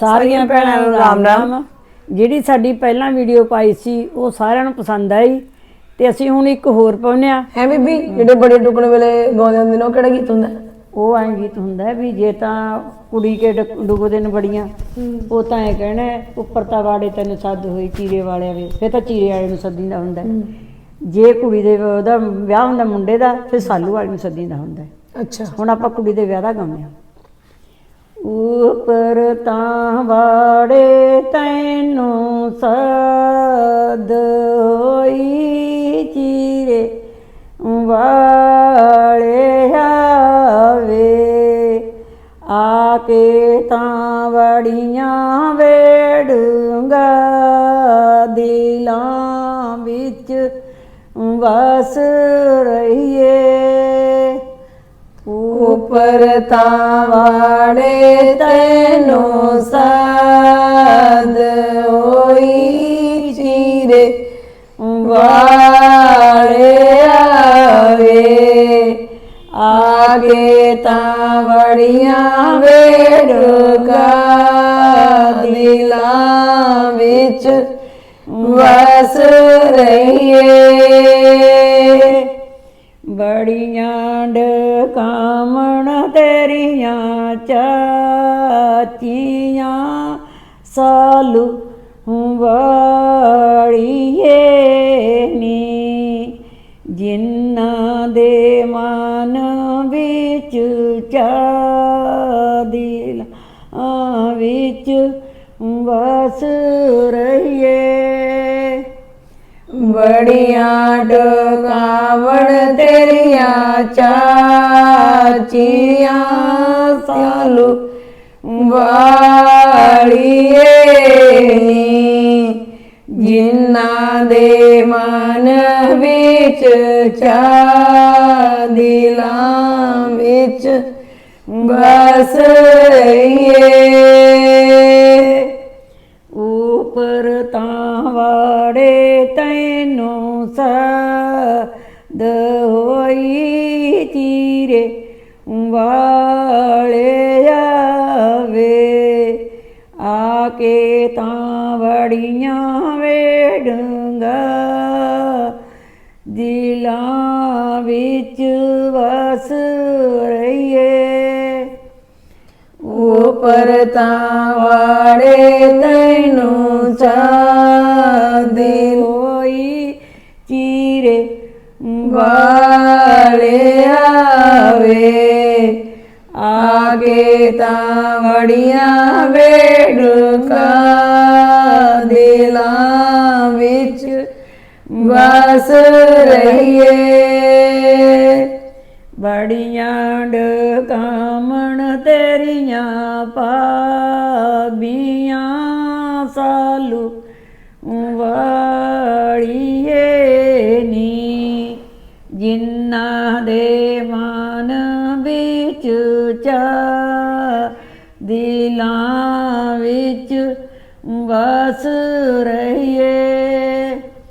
ਸਾਰੀਆਂ ਭੈਣਾਂ ਨੂੰ ਰਾਮ ਰਾਮ। ਜਿਹੜੀ ਸਾਡੀ ਪਹਿਲਾਂ ਵੀਡੀਓ ਪਾਈ ਸੀ ਉਹ ਸਾਰਿਆਂ ਨੂੰ ਪਸੰਦ ਆਈ। ਤੇ ਅਸੀਂ ਹੁਣ ਇੱਕ ਹੋਰ ਪਾਉਂਦੇ ਆ ਹੈ ਬੀਬੀ ਜਿਹੜੇ ਬੜੇ ਟੁਕੜੇ ਵੇਲੇ ਗਾਉਂਦੇ ਹੁੰਦੇ ਨੇ ਉਹ ਕਿਹੜਾ ਗੀਤ ਹੁੰਦਾ? ਉਹ ਐਂ ਗੀਤ ਹੁੰਦਾ ਵੀ ਜੇ ਤਾਂ ਕੁੜੀ ਕੇ ਡੁੱਬਦੇ ਨੇ ਬੜੀਆਂ ਉਹ ਤਾਂ ਇਹ ਕਹਿਣਾ ਉੱਪਰ ਤਾਂ ਵਾੜੇ ਤੈਨੂੰ ਸੱਦ ਹੋਈ ਚੀਰੇ ਵਾਲਿਆਂ ਵੇ ਫਿਰ ਤਾਂ ਚੀਰੇ ਵਾਲੇ ਨੂੰ ਸੱਦੀਦਾ ਹੁੰਦਾ। ਜੇ ਕੁੜੀ ਦੇ ਉਹਦਾ ਵਿਆਹ ਹੁੰਦਾ ਮੁੰਡੇ ਦਾ ਫਿਰ ਸਾਲੂ ਵਾਲੇ ਨੂੰ ਸੱਦੀਦਾ ਹੁੰਦਾ। ਅੱਛਾ। ਹੁਣ ਆਪਾਂ ਕੁੜੀ ਦੇ ਵਿਆਹ ਦਾ ਗਾਉਂਦੇ ਹਾਂ। ਉਪਰ ਤਾਂ ਵਾੜੇ ਤੈਨੂੰ ਸਦ ਹੋਈ ਚੀਰੇ ਵਾਲੇ ਆਵੇ। ਆ ਕੇ ਤਾਂ ਵੜੀਆਂ ਵੇੜੂੰਗਾ ਦਿਲਾਂ ਵਿੱਚ ਵਸ ਰਹੀਏ। ਉੱਪਰ ਤਾਂ ਵਾੜੇ ਤੈਨੂੰ ਸਾਦ ਹੋਈ ਚੀਰੇ ਵਾੜੇ ਆਵੇ। ਆਗੇ ਤਾਂ ਵੜੀਆਂ ਵੇੜੂਗਾ ਦਿਲਾਂ ਵਿੱਚ ਵਸ ਰਹੀਏ। ਬੜੀਆਂ ਡਕਾਮਣ ਤੇਰੀਆਂ ਚਾਚੀਆਂ ਸਾਲੂ ਵਾੜੀਏ ਨੀ ਜਿਨ੍ਹਾਂ ਦੇ ਮਨ ਵਿੱਚ ਚਾਦਿਲ ਵਿੱਚ ਵਸ ਰਹੀਏ ਬੜੀਆਂ ਡਕਾਵਣ ਤੇਰੀਆਂ ਚਾਚੀਆਂ ਸਾਲੂ ਵਾਲੀਏ ਜਿਨ੍ਹਾਂ ਦੇ ਮਨ ਵਿੱਚ ਚਾ ਦਿਲਾਂ ਵਿੱਚ ਬਸ ਰਹੀਏ। ਤੈਨੂੰ ਸਦ ਹੋਈ ਤੀਰੇ ਵਾਲੇ ਆਵੇ। ਆ ਕੇ ਤਾਂ ਵੜੀਆਂ ਵੇੜੂੰਗਾ ਦਿਲਾਂ ਵਿੱਚ ਵਸ ਰਹੀਏ। ਉਪਰ ਤਾਂ ਵਾੜੇ ਤੈਨੂੰ ਚਾਦੇ ਹੋਈ ਆਵੇ, ਆਗੇ ਤਾਂ ਵੜੀਆਂ ਵੇੜੂਕਾ ਦਿਲਾਂ ਵਿੱਚ ਵਸ ਰਹੀਏ। ਬੜੀਆਂ ਡਕਾਮਣ ਤੇਰੀਆਂ ਪਾਬੀਆਂ ਸਾਲੂ ਵਾੜੀਏ ਨੀ ਜਿਨ੍ਹਾਂ ਦਿਲਾਂ ਵਿੱਚ ਵਸ ਰਹੀਏ।